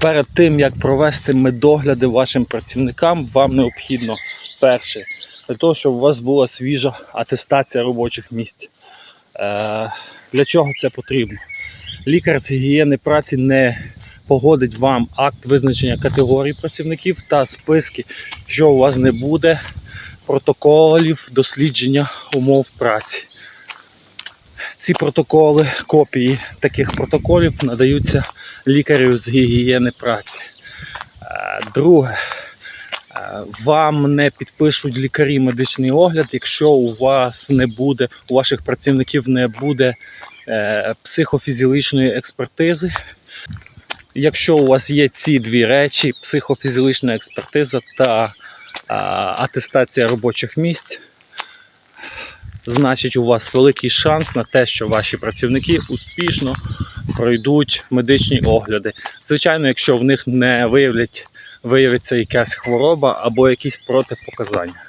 перед тим як провести медогляди вашим працівникам, вам необхідно перше для того, щоб у вас була свіжа атестація робочих місць. Е, Для чого це потрібно? Лікар з гігієни праці не погодить вам акт визначення категорій працівників та списки, якщо у вас не буде протоколів дослідження умов праці. Ці протоколи, копії таких протоколів надаються лікарю з гігієни праці. Е, Друге, е, вам не підпишуть лікарі медичний огляд, якщо у вас не буде, у ваших працівників не буде е, психофізіологічної експертизи. Якщо у вас є ці дві речі: психофізіологічна експертиза та атестація робочих місць, значить у вас великий шанс на те, що ваші працівники успішно пройдуть медичні огляди. Звичайно, якщо в них не виявлять, виявиться якась хвороба або якісь протипоказання.